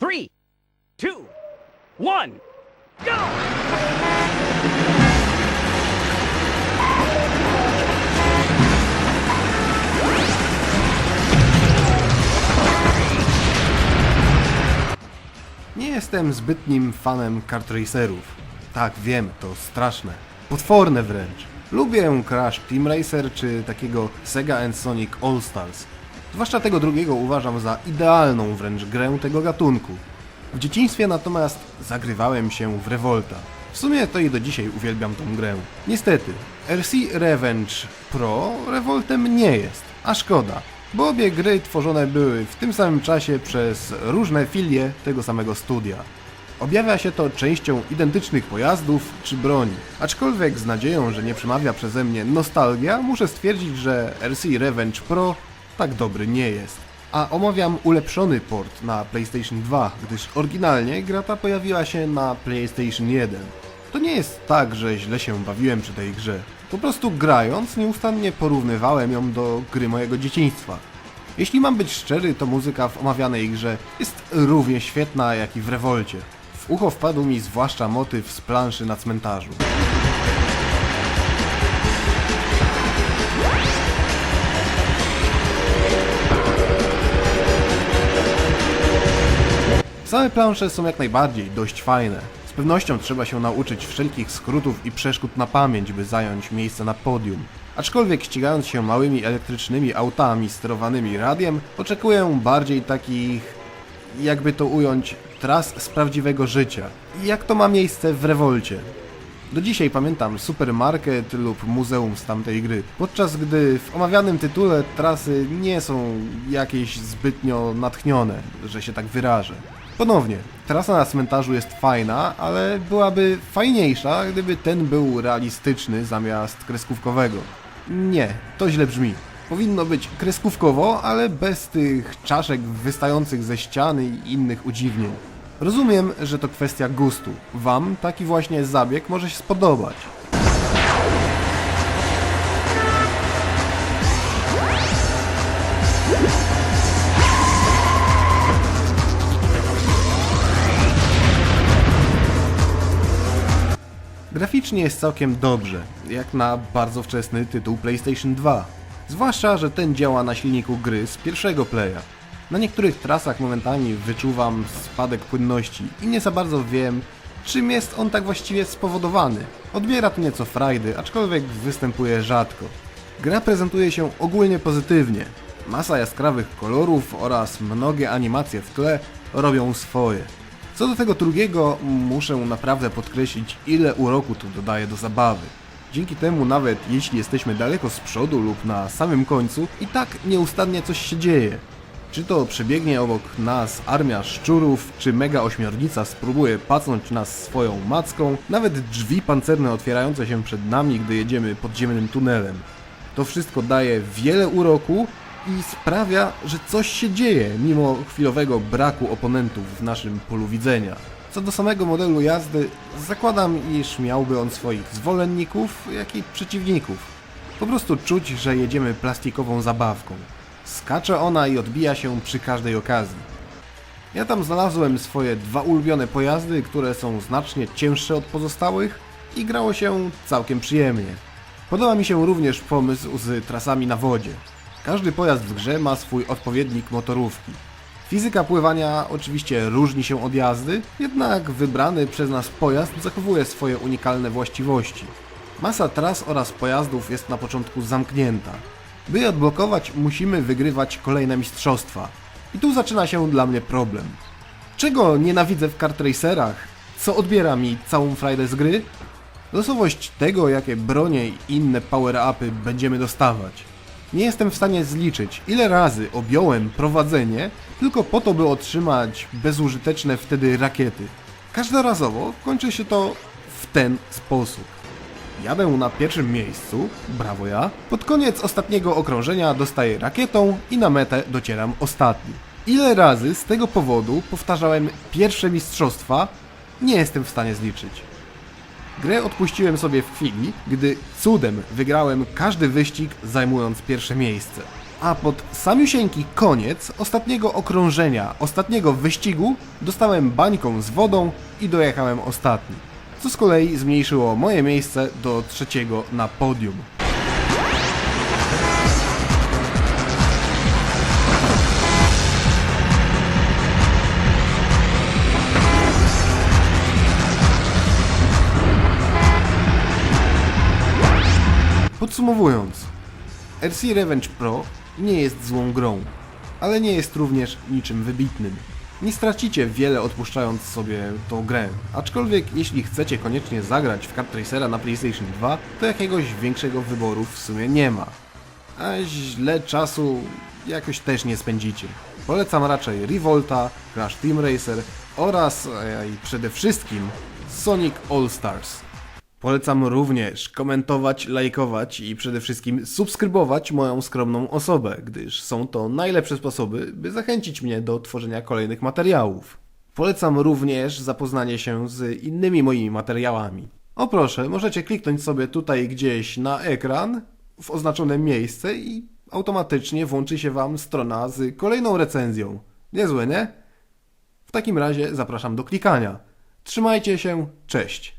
three, two, one, go! Nie jestem zbytnim fanem kart racerów. Tak, wiem, to straszne. Potworne wręcz. Lubię Crash Team Racer czy takiego Sega Sonic All Stars. Zwłaszcza tego drugiego uważam za idealną wręcz grę tego gatunku. W dzieciństwie natomiast zagrywałem się w Revolta. W sumie to i do dzisiaj uwielbiam tą grę. Niestety, RC Revenge Pro Revoltem nie jest, a szkoda, bo obie gry tworzone były w tym samym czasie przez różne filie tego samego studia. Objawia się to częścią identycznych pojazdów czy broni. Aczkolwiek z nadzieją, że nie przemawia przeze mnie nostalgia, muszę stwierdzić, że RC Revenge Pro tak dobry nie jest. A omawiam ulepszony port na PlayStation 2, gdyż oryginalnie gra ta pojawiła się na PlayStation 1. To nie jest tak, że źle się bawiłem przy tej grze. Po prostu grając nieustannie porównywałem ją do gry mojego dzieciństwa. Jeśli mam być szczery, to muzyka w omawianej grze jest równie świetna jak i w rewolcie. W ucho wpadł mi zwłaszcza motyw z planszy na cmentarzu. Same plansze są jak najbardziej dość fajne. Z pewnością trzeba się nauczyć wszelkich skrótów i przeszkód na pamięć, by zająć miejsce na podium. Aczkolwiek ścigając się małymi elektrycznymi autami sterowanymi radiem, oczekuję bardziej takich, jakby to ująć, tras z prawdziwego życia. Jak to ma miejsce w rewolcie. Do dzisiaj pamiętam supermarket lub muzeum z tamtej gry, podczas gdy w omawianym tytule trasy nie są jakieś zbytnio natchnione, że się tak wyrażę. Ponownie, trasa na cmentarzu jest fajna, ale byłaby fajniejsza, gdyby ten był realistyczny zamiast kreskówkowego. Nie, to źle brzmi. Powinno być kreskówkowo, ale bez tych czaszek wystających ze ściany i innych udziwnień. Rozumiem, że to kwestia gustu. Wam taki właśnie zabieg może się spodobać. Graficznie jest całkiem dobrze, jak na bardzo wczesny tytuł PlayStation 2. Zwłaszcza, że ten działa na silniku gry z pierwszego playa. Na niektórych trasach momentami wyczuwam spadek płynności i nie za bardzo wiem, czym jest on tak właściwie spowodowany. Odbiera to nieco frajdy, aczkolwiek występuje rzadko. Gra prezentuje się ogólnie pozytywnie. Masa jaskrawych kolorów oraz mnogie animacje w tle robią swoje. Co do tego drugiego, muszę naprawdę podkreślić, ile uroku to dodaje do zabawy. Dzięki temu, nawet jeśli jesteśmy daleko z przodu lub na samym końcu, i tak nieustannie coś się dzieje. Czy to przebiegnie obok nas armia szczurów, czy mega ośmiornica spróbuje pacnąć nas swoją macką, nawet drzwi pancerne otwierające się przed nami, gdy jedziemy podziemnym tunelem. To wszystko daje wiele uroku i sprawia, że coś się dzieje, mimo chwilowego braku oponentów w naszym polu widzenia. Co do samego modelu jazdy, zakładam, iż miałby on swoich zwolenników, jak i przeciwników. Po prostu czuć, że jedziemy plastikową zabawką. Skacze ona i odbija się przy każdej okazji. Ja tam znalazłem swoje dwa ulubione pojazdy, które są znacznie cięższe od pozostałych i grało się całkiem przyjemnie. Podoba mi się również pomysł z trasami na wodzie. Każdy pojazd w grze ma swój odpowiednik motorówki. Fizyka pływania oczywiście różni się od jazdy, jednak wybrany przez nas pojazd zachowuje swoje unikalne właściwości. Masa tras oraz pojazdów jest na początku zamknięta. By je odblokować, musimy wygrywać kolejne mistrzostwa. I tu zaczyna się dla mnie problem. Czego nienawidzę w kart racerach? Co odbiera mi całą frajdę z gry? Losowość tego, jakie bronie i inne power-upy będziemy dostawać. Nie jestem w stanie zliczyć, ile razy objąłem prowadzenie tylko po to, by otrzymać bezużyteczne wtedy rakiety. Każdorazowo kończy się to w ten sposób. Jadę na pierwszym miejscu, brawo ja. Pod koniec ostatniego okrążenia dostaję rakietą i na metę docieram ostatni. Ile razy z tego powodu powtarzałem pierwsze mistrzostwa, nie jestem w stanie zliczyć. Grę odpuściłem sobie w chwili, gdy cudem wygrałem każdy wyścig zajmując pierwsze miejsce. A pod samiusieńki koniec ostatniego okrążenia, ostatniego wyścigu dostałem bańką z wodą i dojechałem ostatni. Co z kolei zmniejszyło moje miejsce do trzeciego na podium. Podsumowując, RC Revenge Pro nie jest złą grą, ale nie jest również niczym wybitnym. Nie stracicie wiele odpuszczając sobie tą grę, aczkolwiek jeśli chcecie koniecznie zagrać w Kart Racera na PlayStation 2, to jakiegoś większego wyboru w sumie nie ma. A źle czasu jakoś też nie spędzicie. Polecam raczej Revolta, Crash Team Racer oraz e, i przede wszystkim Sonic All Stars. Polecam również komentować, lajkować i przede wszystkim subskrybować moją skromną osobę, gdyż są to najlepsze sposoby, by zachęcić mnie do tworzenia kolejnych materiałów. Polecam również zapoznanie się z innymi moimi materiałami. O proszę, możecie kliknąć sobie tutaj gdzieś na ekran w oznaczone miejsce i automatycznie włączy się Wam strona z kolejną recenzją. Niezłe, nie? W takim razie zapraszam do klikania. Trzymajcie się, cześć!